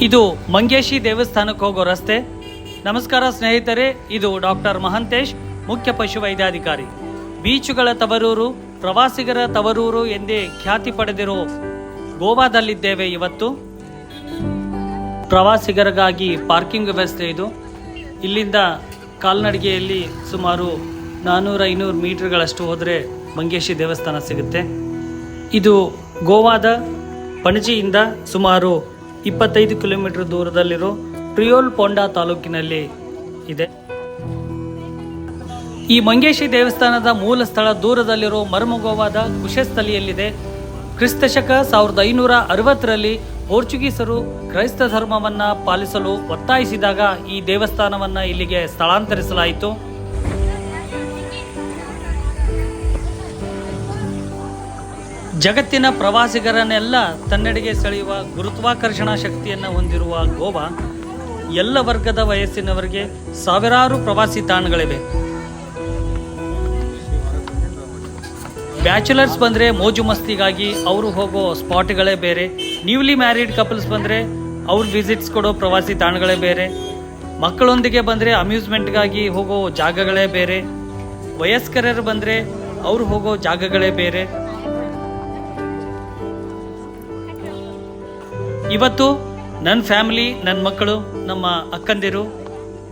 ಇದು ಮಂಗೇಶಿ ದೇವಸ್ಥಾನಕ್ಕೆ ಹೋಗೋ ರಸ್ತೆ. ನಮಸ್ಕಾರ ಸ್ನೇಹಿತರೆ, ಇದು ಡಾಕ್ಟರ್ ಮಹಂತೇಶ್, ಮುಖ್ಯ ಪಶುವೈದ್ಯಾಧಿಕಾರಿ ಬೀಚುಗಳ ತವರೂರು, ಪ್ರವಾಸಿಗರ ತವರೂರು ಎಂದೇ ಖ್ಯಾತಿ ಪಡೆದಿರೋ ಗೋವಾದಲ್ಲಿದ್ದೇವೆ ಇವತ್ತು. ಪ್ರವಾಸಿಗರಿಗಾಗಿ ಪಾರ್ಕಿಂಗ್ ವ್ಯವಸ್ಥೆ ಇದು. ಇಲ್ಲಿಂದ ಕಾಲ್ನಡಿಗೆಯಲ್ಲಿ ಸುಮಾರು ನಾನ್ನೂರ ಐನೂರು ಮೀಟರ್ಗಳಷ್ಟು ಹೋದರೆ ಮಂಗೇಶಿ ದೇವಸ್ಥಾನ ಸಿಗುತ್ತೆ. ಇದು ಗೋವಾದ ಪಣಜಿಯಿಂದ ಸುಮಾರು ಇಪ್ಪತ್ತೈದು ಕಿಲೋಮೀಟರ್ ದೂರದಲ್ಲಿರೋ ಟ್ರಿಯೋಲ್ ಪೊಂಡಾ ತಾಲೂಕಿನಲ್ಲಿ ಇದೆ. ಈ ಮಂಗೇಶಿ ದೇವಸ್ಥಾನದ ಮೂಲ ಸ್ಥಳ ದೂರದಲ್ಲಿರೋ ಮರ್ಮಗೋವಾದ ಕುಶಸ್ಥಲಿಯಲ್ಲಿದೆ ಕ್ರಿಸ್ತಶಕ ಸಾವಿರದ ಐನೂರ ಅರವತ್ತರಲ್ಲಿ ಪೋರ್ಚುಗೀಸರು ಕ್ರೈಸ್ತ ಧರ್ಮವನ್ನು ಪಾಲಿಸಲು ಒತ್ತಾಯಿಸಿದಾಗ ಈ ದೇವಸ್ಥಾನವನ್ನು ಇಲ್ಲಿಗೆ ಸ್ಥಳಾಂತರಿಸಲಾಯಿತು. ಜಗತ್ತಿನ ಪ್ರವಾಸಿಗರನ್ನೆಲ್ಲ ತನ್ನೆಡೆಗೆ ಸೆಳೆಯುವ ಗುರುತ್ವಾಕರ್ಷಣಾ ಶಕ್ತಿಯನ್ನು ಹೊಂದಿರುವ ಗೋವಾ, ಎಲ್ಲ ವರ್ಗದ ವಯಸ್ಸಿನವರಿಗೆ ಸಾವಿರಾರು ಪ್ರವಾಸಿ ತಾಣಗಳಿವೆ. ಬ್ಯಾಚುಲರ್ಸ್ ಬಂದರೆ ಮೋಜು ಮಸ್ತಿಗಾಗಿ ಅವರು ಹೋಗೋ ಸ್ಪಾಟ್ಗಳೇ ಬೇರೆ, ನ್ಯೂಲಿ ಮ್ಯಾರಿಡ್ ಕಪಲ್ಸ್ ಬಂದರೆ ಅವ್ರು ವಿಸಿಟ್ಸ್ ಕೊಡೋ ಪ್ರವಾಸಿ ತಾಣಗಳೇ ಬೇರೆ, ಮಕ್ಕಳೊಂದಿಗೆ ಬಂದರೆ ಅಮ್ಯೂಸ್ಮೆಂಟ್ಗಾಗಿ ಹೋಗೋ ಜಾಗಗಳೇ ಬೇರೆ, ವಯಸ್ಕರರು ಬಂದರೆ ಅವ್ರು ಹೋಗೋ ಜಾಗಗಳೇ ಬೇರೆ ಇವತ್ತು ನನ್ನ ಫ್ಯಾಮಿಲಿ ನನ್ನ ಮಕ್ಕಳು, ನಮ್ಮ ಅಕ್ಕಂದಿರು,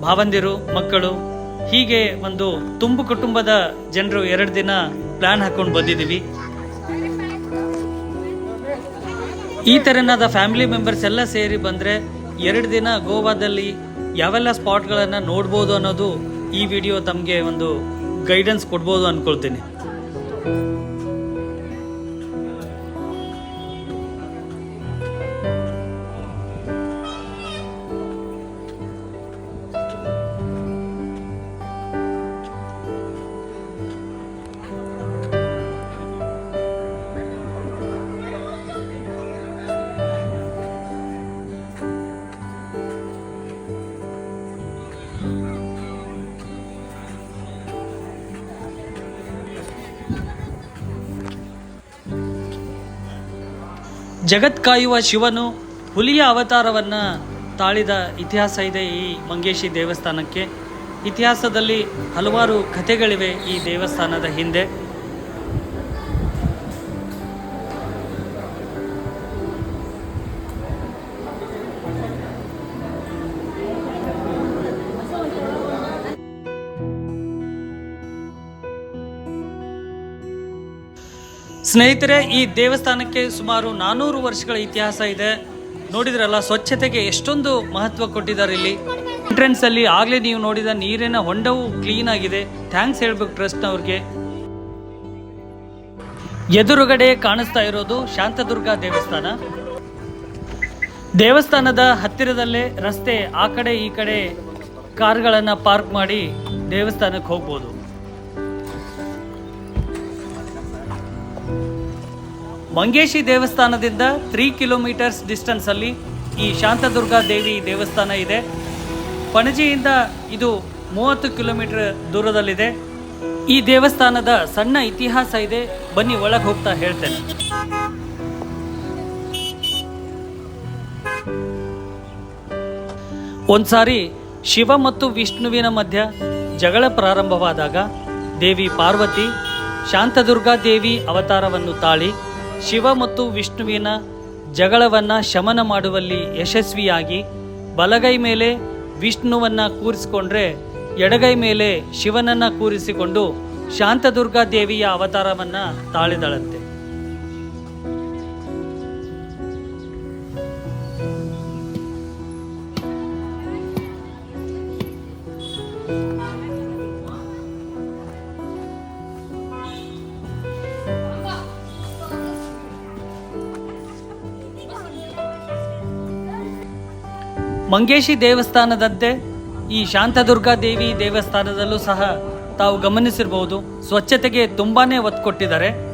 ಭಾವಂದಿರು, ಮಕ್ಕಳು, ಹೀಗೆ ಒಂದು ತುಂಬು ಕುಟುಂಬದ ಜನರು ಎರಡು ದಿನ ಪ್ಲಾನ್ ಹಾಕೊಂಡು ಬಂದಿದ್ದೀವಿ. ಈ ಥರನಾದ ಫ್ಯಾಮಿಲಿ ಮೆಂಬರ್ಸ್ ಎಲ್ಲ ಸೇರಿ ಬಂದರೆ ಎರಡು ದಿನ ಗೋವಾದಲ್ಲಿ ಯಾವೆಲ್ಲ ಸ್ಪಾಟ್ಗಳನ್ನು ನೋಡ್ಬೋದು ಅನ್ನೋದು ಈ ವಿಡಿಯೋ ತಮಗೆ ಒಂದು ಗೈಡೆನ್ಸ್ ಕೊಡ್ಬೋದು ಅಂದ್ಕೊಳ್ತೀನಿ ಜಗತ್ ಕಾಯುವ ಶಿವನು ಹುಲಿಯ ಅವತಾರವನ್ನು ತಾಳಿದ ಇತಿಹಾಸ ಇದೆ ಈ ಮಂಗೇಶಿ ದೇವಸ್ಥಾನಕ್ಕೆ. ಇತಿಹಾಸದಲ್ಲಿ ಹಲವಾರು ಕಥೆಗಳಿವೆ ಈ ದೇವಸ್ಥಾನದ ಹಿಂದೆ. ಸ್ನೇಹಿತರೆ, ಈ ದೇವಸ್ಥಾನಕ್ಕೆ ಸುಮಾರು ನಾನೂರು ವರ್ಷಗಳ ಇತಿಹಾಸ ಇದೆ. ನೋಡಿದ್ರಲ್ಲ, ಸ್ವಚ್ಛತೆಗೆ ಎಷ್ಟೊಂದು ಮಹತ್ವ ಕೊಟ್ಟಿದ್ದಾರೆ ಇಲ್ಲಿ. ಎಂಟ್ರೆನ್ಸ್ ಅಲ್ಲಿ ಆಗ್ಲೇ ನೀವು ನೋಡಿದ ನೀರಿನ ಹೊಂಡವು ಕ್ಲೀನ್ ಆಗಿದೆ. ಥ್ಯಾಂಕ್ಸ್ ಹೇಳ್ಬೇಕು ಟ್ರಸ್ಟ್ ಅವ್ರಿಗೆ. ಎದುರುಗಡೆ ಕಾಣಿಸ್ತಾ ಇರೋದು ಶಾಂತದುರ್ಗ ದೇವಸ್ಥಾನ. ದೇವಸ್ಥಾನದ ಹತ್ತಿರದಲ್ಲೇ ರಸ್ತೆ, ಆ ಕಡೆ ಈ ಕಡೆ ಕಾರ್ಗಳನ್ನು ಪಾರ್ಕ್ ಮಾಡಿ ದೇವಸ್ಥಾನಕ್ಕೆ ಹೋಗ್ಬೋದು. ಮಂಗೇಶಿ ದೇವಸ್ಥಾನದಿಂದ ತ್ರೀ ಕಿಲೋಮೀಟರ್ಸ್ ಡಿಸ್ಟೆನ್ಸಲ್ಲಿ ಈ ಶಾಂತದುರ್ಗ ದೇವಿ ದೇವಸ್ಥಾನ ಇದೆ. ಪಣಜಿಯಿಂದ ಇದು ಮೂವತ್ತು ಕಿಲೋಮೀಟರ್ ದೂರದಲ್ಲಿದೆ. ಈ ದೇವಸ್ಥಾನದ ಸಣ್ಣ ಇತಿಹಾಸ ಇದೆ. ಬನ್ನಿ ಒಳಗೆ ಹೋಗ್ತಾ ಹೇಳ್ತೇನೆ. ಒಂದ್ಸಾರಿ ಶಿವ ಮತ್ತು ವಿಷ್ಣುವಿನ ಮಧ್ಯ ಜಗಳ ಪ್ರಾರಂಭವಾದಾಗ ದೇವಿ ಪಾರ್ವತಿ, ಶಾಂತದುರ್ಗಾ ದೇವಿ ಅವತಾರವನ್ನು ತಾಳಿ ಶಿವ ಮತ್ತು ವಿಷ್ಣುವಿನ ಜಗಳವನ್ನ ಶಮನ ಮಾಡುವಲ್ಲಿ ಯಶಸ್ವಿಯಾಗಿ ಬಲಗೈ ಮೇಲೆ ವಿಷ್ಣುವನ್ನ ಕೂರಿಸಿಕೊಂಡ್ರೆ ಎಡಗೈ ಮೇಲೆ ಶಿವನನ್ನ ಕೂರಿಸಿಕೊಂಡು ಶಾಂತದುರ್ಗಾ ದೇವಿಯ ಅವತಾರವನ್ನ ತಾಳಿದಳಂತೆ. ಮಂಗೇಶಿ ದೇವಸ್ಥಾನದಂತೆ ಈ ಶಾಂತದುರ್ಗಾ ದೇವಿ ದೇವಸ್ಥಾನದಲ್ಲೂ ಸಹ ತಾವು ಗಮನಿಸಿರಬಹುದು ಸ್ವಚ್ಛತೆಗೆ ತುಂಬಾನೇ ಒತ್ತು ಕೊಟ್ಟಿದ್ದಾರೆ.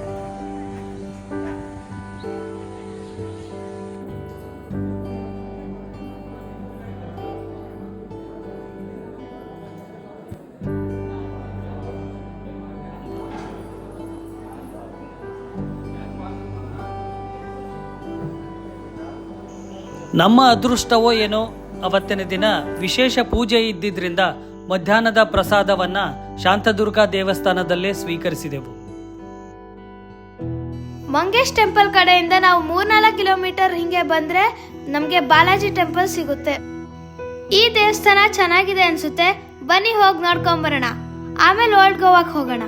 ನಮ್ಮ ಅದೃಷ್ಟವೋ ಏನೋ ಅವತ್ತಿನ ದಿನ ವಿಶೇಷ ಪೂಜೆ ಇದ್ದಿದ್ರಿಂದ ಮಧ್ಯಾಹ್ನದ ಪ್ರಸಾದವನ್ನ ಶಾಂತದುರ್ಗಾ ದೇವಸ್ಥಾನದಲ್ಲೇ ಸ್ವೀಕರಿಸಿದೆವು. ಮಂಗೇಶ್ ಟೆಂಪಲ್ ಕಡೆಯಿಂದ ನಾವು ಮೂರ್ನಾಲ್ಕು ಕಿಲೋಮೀಟರ್ ಹಿಂಗೆ ಬಂದ್ರೆ ನಮಗೆ ಬಾಲಾಜಿ ಟೆಂಪಲ್ ಸಿಗುತ್ತೆ. ಈ ದೇವಸ್ಥಾನ ಚೆನ್ನಾಗಿದೆ ಅನ್ಸುತ್ತೆ. ಬನ್ನಿ ಹೋಗಿ ನೋಡ್ಕೊಂಬರೋಣ. ಆಮೇಲೆ ಓಲ್ಡ್ ಗೋವಾಕ್ ಹೋಗೋಣ.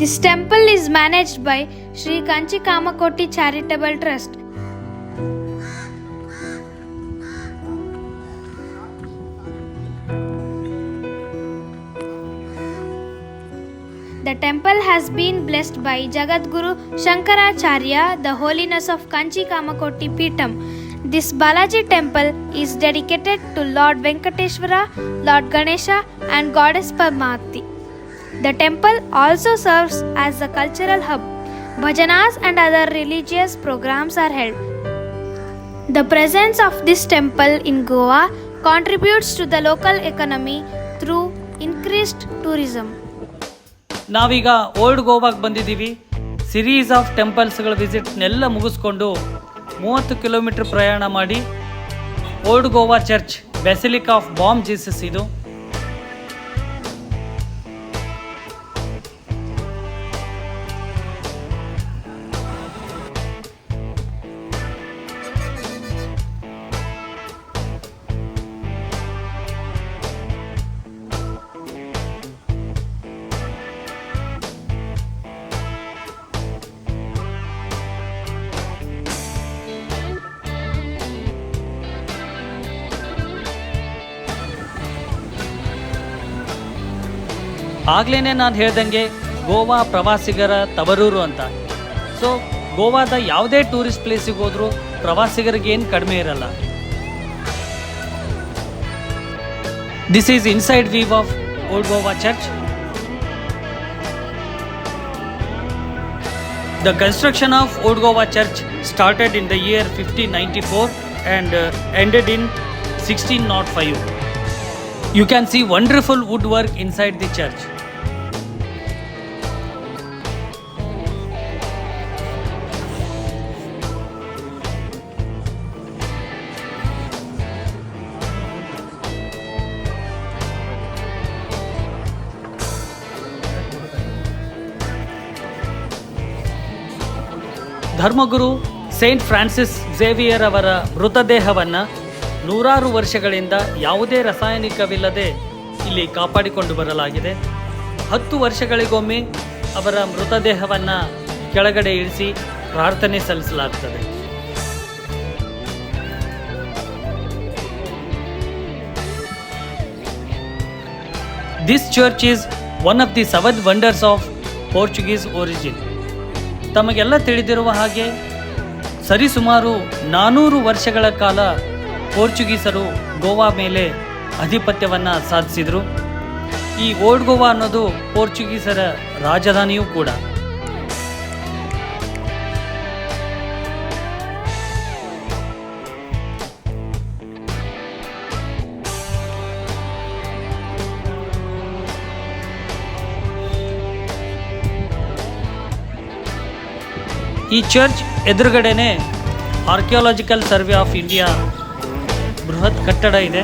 This temple is managed by Sri Kanchi Kamakoti Charitable Trust. The temple has been blessed by Jagadguru Shankaracharya, the holiness of Kanchi Kamakoti Pitam. This Balaji temple is dedicated to Lord Venkateshwara, Lord Ganesha, and Goddess Padmavati. The temple also serves as a cultural hub. Bhajanas and other religious programs are held. The presence of this temple in Goa contributes to the local economy through increased tourism. ನಾವೀಗ old ಗೋವಾಗೆ ಬಂದಿದ್ದೀವಿ series of ಟೆಂಪಲ್ಸ್ಗಳ ವಿಸಿಟ್ನೆಲ್ಲ ಮುಗಿಸ್ಕೊಂಡು ಮೂವತ್ತು kilometre ಪ್ರಯಾಣ ಮಾಡಿ old Goa church Basilica of Bom Jesus ಇದು ಆಗ್ಲೇ ನಾನು ಹೇಳ್ದಂಗೆ ಗೋವಾ ಪ್ರವಾಸಿಗರ ತವರೂರು ಅಂತ ಸೊ ಗೋವಾದ ಯಾವುದೇ ಟೂರಿಸ್ಟ್ ಪ್ಲೇಸಿಗೆ ಹೋದರೂ ಪ್ರವಾಸಿಗರಿಗೆ ಏನು ಕಡಿಮೆ ಇರಲ್ಲ this is inside view of old Goa church The construction of Old Goa Church started in the year 1594 and sixteen ended in 1605. You can see wonderful woodwork inside the church. ಧರ್ಮಗುರು Saint Francis Xavier ಅವರ ಮೃತದೇಹವನ್ನು ನೂರಾರು ವರ್ಷಗಳಿಂದ ಯಾವುದೇ ರಾಸಾಯನಿಕವಿಲ್ಲದೆ ಇಲ್ಲಿ ಕಾಪಾಡಿಕೊಂಡು ಬರಲಾಗಿದೆ. ಹತ್ತು ವರ್ಷಗಳಿಗೊಮ್ಮೆ ಅವರ ಮೃತದೇಹವನ್ನು ಕೆಳಗಡೆ ಇಳಿಸಿ ಪ್ರಾರ್ಥನೆ ಸಲ್ಲಿಸಲಾಗ್ತದೆ. This church is one of the seven wonders of Portuguese origin ತಮಗೆಲ್ಲ ತಿಳಿದಿರುವ ಹಾಗೆ ಸರಿಸುಮಾರು ನಾನೂರು ವರ್ಷಗಳ ಕಾಲ ಪೋರ್ಚುಗೀಸರು ಗೋವಾ ಮೇಲೆ ಆಧಿಪತ್ಯವನ್ನು ಸಾಧಿಸಿದರು. ಈ ಓಲ್ಡ್ ಗೋವಾ ಅನ್ನೋದು ಪೋರ್ಚುಗೀಸರ ರಾಜಧಾನಿಯೂ ಕೂಡ. ಈ ಚರ್ಚ್ ಎದುರುಗಡೆನೆ ಆರ್ಕಿಯಾಲಜಿಕಲ್ ಸರ್ವೆ ಆಫ್ ಇಂಡಿಯಾ ಬೃಹತ್ ಕಟ್ಟಡ ಇದೆ.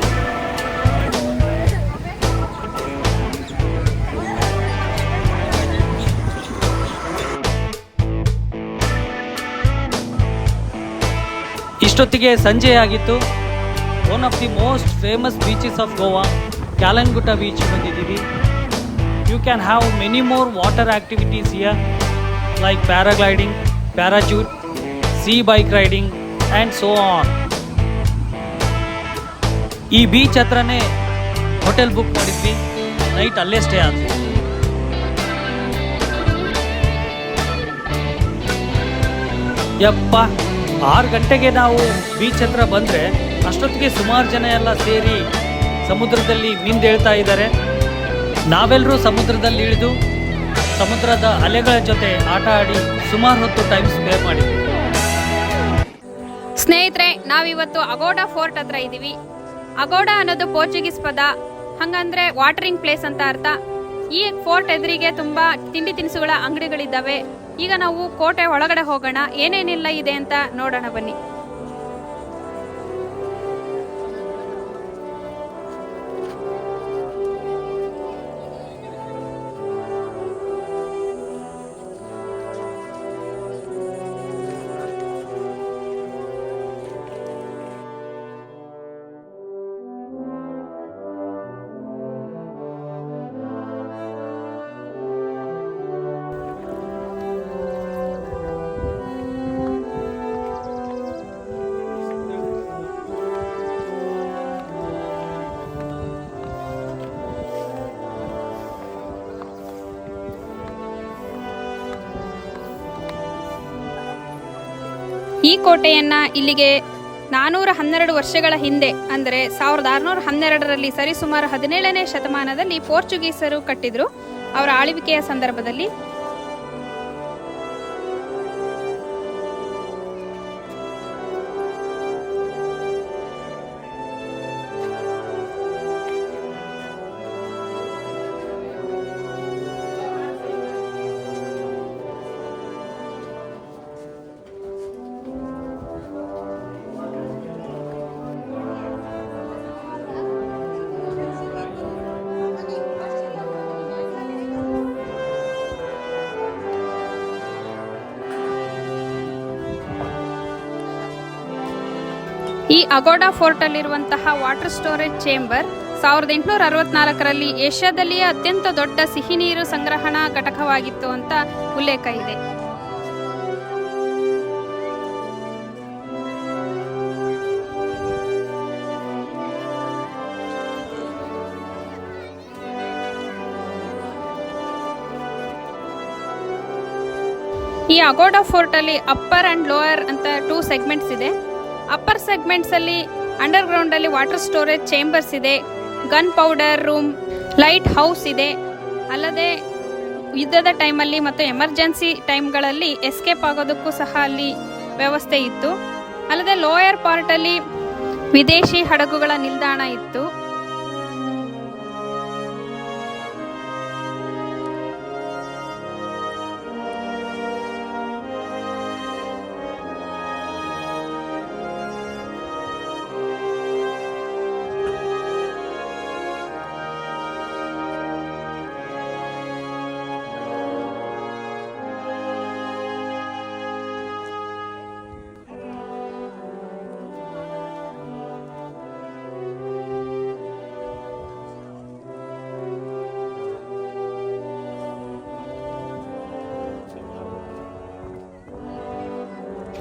ಇಷ್ಟೊತ್ತಿಗೆ ಸಂಜೆ ಆಗಿತ್ತು. One of the most famous beaches of Goa Calangute beach ಬಂದಿದ್ದೀವಿ. You can have many more water activities here like paragliding parachute sea bike riding and so on ಈ beach ಹತ್ರನೇ hotel book ಮಾಡಿದ್ವಿ. ನೈಟ್ ಅಲ್ಲೇ stay ಆದ್ವಿ. ಯಪ್ಪ, ಆರು ಗಂಟೆಗೆ ನಾವು ಬೀಚ್ ಹತ್ರ ಬಂದರೆ ಅಷ್ಟೊತ್ತಿಗೆ ಸುಮಾರು ಜನ ಎಲ್ಲ ಸೇರಿ ಸಮುದ್ರದಲ್ಲಿ ಮಿಂದೇಳ್ತಾ ಇದ್ದಾರೆ ನಾವೆಲ್ಲರೂ ಸಮುದ್ರದಲ್ಲಿ ಇಳಿದು ಸಮುದ್ರದ ಅಲೆಗಳ ಜೊತೆ ಆಟ ಆಡಿ ಸುಮಾರು ಹೊತ್ತು ಟೈಮ್ ಸ್ಪೇರ್ ಮಾಡಿದ್ವಿ ಸ್ನೇಹಿತರೆ, ನಾವಿವತ್ತು ಅಗೋಡಾ ಫೋರ್ಟ್ ಹತ್ರ ಇದ್ದೀವಿ. ಅಗೋಡಾ ಅನ್ನೋದು ಪೋರ್ಚುಗೀಸ್ ಪದ. ಹಂಗಂದ್ರೆ ವಾಟರಿಂಗ್ ಪ್ಲೇಸ್ ಅಂತ ಅರ್ಥ. ಈ ಫೋರ್ಟ್ ಎದುರಿಗೆ ತುಂಬಾ ತಿಂಡಿ ತಿನಿಸುಗಳ ಅಂಗಡಿಗಳಿದ್ದಾವೆ. ಈಗ ನಾವು ಕೋಟೆ ಒಳಗಡೆ ಹೋಗೋಣ, ಏನೇನೆಲ್ಲ ಇದೆ ಅಂತ ನೋಡೋಣ ಬನ್ನಿ. ಈ ಕೋಟೆಯನ್ನ ಇಲ್ಲಿಗೆ ನಾನೂರ ಹನ್ನೆರಡು ವರ್ಷಗಳ ಹಿಂದೆ, ಅಂದರೆ ಸಾವಿರದ ಆರುನೂರ ಹನ್ನೆರಡರಲ್ಲಿ ಸರಿಸುಮಾರು ಹದಿನೇಳನೇ ಶತಮಾನದಲ್ಲಿ ಪೋರ್ಚುಗೀಸರು ಕಟ್ಟಿದ್ರು. ಅವರ ಆಳ್ವಿಕೆಯ ಸಂದರ್ಭದಲ್ಲಿ ಈ ಅಗೋಡಾ ಫೋರ್ಟ್ ಅಲ್ಲಿರುವಂತಹ ವಾಟರ್ ಸ್ಟೋರೇಜ್ ಚೇಂಬರ್ ಸಾವಿರದ ಎಂಟುನೂರ ಅರವತ್ನಾಲ್ಕರಲ್ಲಿ ಏಷ್ಯಾದಲ್ಲಿಯೇ ಅತ್ಯಂತ ದೊಡ್ಡ ಸಿಹಿ ನೀರು ಸಂಗ್ರಹಣಾ ಘಟಕವಾಗಿತ್ತು ಅಂತ ಉಲ್ಲೇಖ ಇದೆ. ಈ ಅಗೋಡಾ ಫೋರ್ಟ್ ಅಲ್ಲಿ ಅಪ್ಪರ್ ಅಂಡ್ ಲೋಯರ್ ಅಂತ ಟೂ ಸೆಗ್ಮೆಂಟ್ಸ್ ಇದೆ. ಅಪ್ಪರ್ ಸೆಗ್ಮೆಂಟ್ಸ್ ಅಲ್ಲಿ ಅಂಡರ್ ಗ್ರೌಂಡ್ ಅಲ್ಲಿ ವಾಟರ್ ಸ್ಟೋರೇಜ್ ಚೇಂಬರ್ಸ್ ಇದೆ gunpowder room lighthouse ಇದೆ. ಅಲ್ಲದೆ ಯುದ್ಧದ ಟೈಮಲ್ಲಿ ಮತ್ತು ಎಮರ್ಜೆನ್ಸಿ ಟೈಮ್ಗಳಲ್ಲಿ ಎಸ್ಕೇಪ್ ಆಗೋದಕ್ಕೂ ಸಹ ಅಲ್ಲಿ ವ್ಯವಸ್ಥೆ ಇತ್ತು. ಅಲ್ಲದೆ ಲೋಯರ್ ಪಾರ್ಟ್ ಅಲ್ಲಿ ವಿದೇಶಿ ಹಡಗುಗಳ ನಿಲ್ದಾಣ ಇತ್ತು.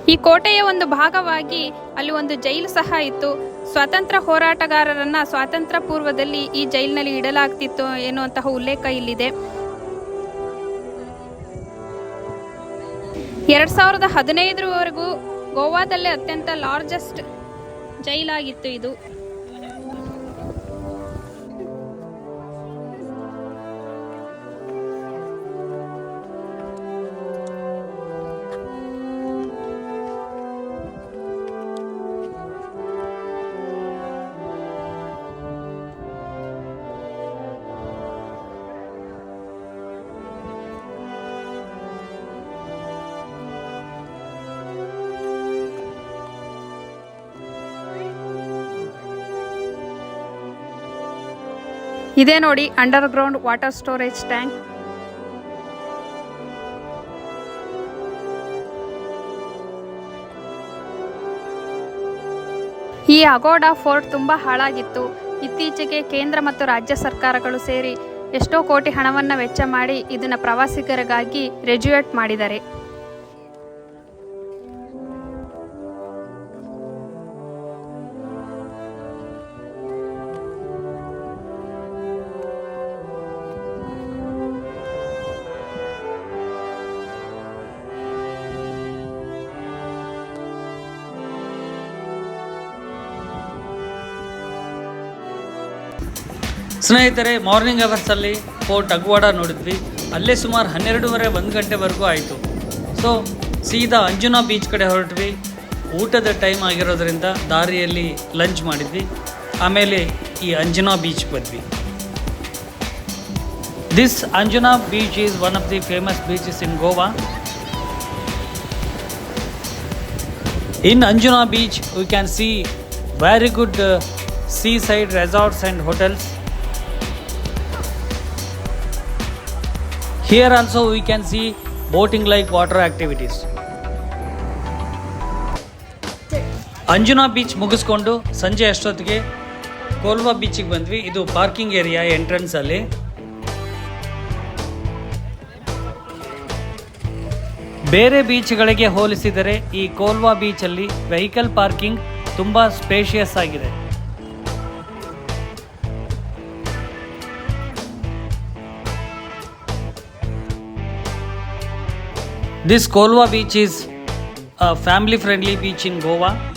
ಈ ಕೋಟೆಯ ಒಂದು ಭಾಗವಾಗಿ ಅಲ್ಲಿ ಒಂದು ಜೈಲು ಸಹ ಇತ್ತು. ಸ್ವಾತಂತ್ರ್ಯ ಹೋರಾಟಗಾರರನ್ನ ಸ್ವಾತಂತ್ರ್ಯ ಪೂರ್ವದಲ್ಲಿ ಈ ಜೈಲಿನಲ್ಲಿ ಇಡಲಾಗ್ತಿತ್ತು ಎನ್ನುವಂತಹ ಉಲ್ಲೇಖ ಇಲ್ಲಿದೆ. ಎರಡ್ ಸಾವಿರದ ಹದಿನೈದರವರೆಗೂ ಗೋವಾದಲ್ಲೇ ಅತ್ಯಂತ ಲಾರ್ಜೆಸ್ಟ್ ಜೈಲಾಗಿತ್ತು ಇದು. ಇದೇ ನೋಡಿ underground water storage tank. ಈ ಅಗೋಡಾ ಫೋರ್ಟ್ ತುಂಬಾ ಹಾಳಾಗಿತ್ತು. ಇತ್ತೀಚೆಗೆ ಕೇಂದ್ರ ಮತ್ತು ರಾಜ್ಯ ಸರ್ಕಾರಗಳು ಸೇರಿ ಎಷ್ಟೋ ಕೋಟಿ ಹಣವನ್ನ ವೆಚ್ಚ ಮಾಡಿ ಇದನ್ನ ಪ್ರವಾಸಿಗರಿಗಾಗಿ ರೆಜ್ಯುವೇಟ್ ಮಾಡಿದ್ದಾರೆ ಸ್ನೇಹಿತರೆ ಮಾರ್ನಿಂಗ್ ಅವರ್ಸಲ್ಲಿ ಫೋರ್ಟ್ ಅಗ್ವಾಡ ನೋಡಿದ್ವಿ. ಅಲ್ಲೇ ಸುಮಾರು ಹನ್ನೆರಡೂವರೆ, ಒಂದು ಗಂಟೆವರೆಗೂ ಆಯಿತು. ಸೊ ಸೀದಾ ಅಂಜುನಾ ಬೀಚ್ ಕಡೆ ಹೊರಟ್ವಿ. ಊಟದ ಟೈಮ್ ಆಗಿರೋದ್ರಿಂದ ದಾರಿಯಲ್ಲಿ ಲಂಚ್ ಮಾಡಿದ್ವಿ. ಆಮೇಲೆ ಈ ಅಂಜುನಾ ಬೀಚ್ ಬಂದ್ವಿ. This Anjuna beach is one of the famous beaches in Goa in Anjuna beach we can see very good seaside resorts and hotels. Here also we can see boating like water activities. Anjuna beach ಮುಗಿಸ್ಕೊಂಡು ಸಂಜೆ ಅಷ್ಟೊತ್ತಿಗೆ ಕೋಲ್ವಾ ಬೀಚಿಗೆ ಬಂದ್ವಿ. ಇದು parking area entrance ಅಲ್ಲಿ. ಬೇರೆ ಬೀಚ್ಗಳಿಗೆ ಹೋಲಿಸಿದರೆ ಈ ಕೋಲ್ವಾ ಬೀಚಲ್ಲಿ ವೆಹಿಕಲ್ ಪಾರ್ಕಿಂಗ್ ತುಂಬ ಸ್ಪೇಷಿಯಸ್ ಆಗಿದೆ. This Kolwa beach is a family friendly beach in Goa.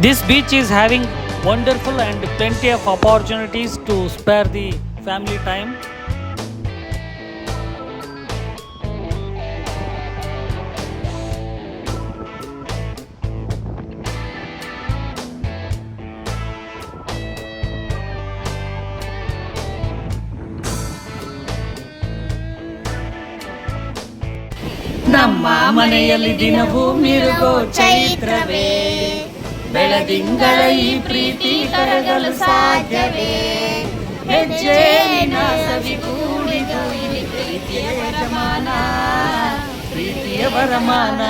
This beach is having wonderful and plenty of opportunities to spare the family time. ನಮ್ಮ ಮನೆಯಲ್ಲಿ ದಿನವೂ ಮಿರುಗೋ ಚೈತ್ರವೇ ಬೆಳದಿಂಗಳ ಈ ಪ್ರೀತಿ ಕರಗಲು ಸಾಧ್ಯವೇ? ಹೆಜ್ಜೆ ಸವಿ ಕೂಡಿದು ಇಲ್ಲಿ ಪ್ರೀತಿಯ ವರಮಾನ ಪ್ರೀತಿಯ ವರಮಾನ.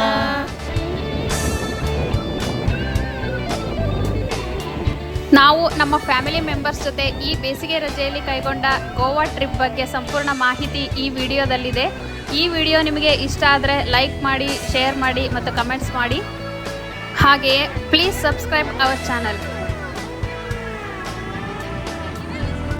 ನಾವು ನಮ್ಮ ಫ್ಯಾಮಿಲಿ ಮೆಂಬರ್ಸ್ ಜೊತೆ ಈ ಬೇಸಿಗೆ ರಜೆಯಲ್ಲಿ ಕೈಗೊಂಡ ಗೋವಾ ಟ್ರಿಪ್ ಬಗ್ಗೆ ಸಂಪೂರ್ಣ ಮಾಹಿತಿ ಈ ವಿಡಿಯೋದಲ್ಲಿದೆ. ಈ ವಿಡಿಯೋ ನಿಮಗೆ ಇಷ್ಟ ಆದರೆ ಲೈಕ್ ಮಾಡಿ, ಶೇರ್ ಮಾಡಿ ಮತ್ತು ಕಮೆಂಟ್ಸ್ ಮಾಡಿ. ಹಾಗೆಯೇ ಪ್ಲೀಸ್ ಸಬ್ಸ್ಕ್ರೈಬ್ ಅವರ್ ಚಾನಲ್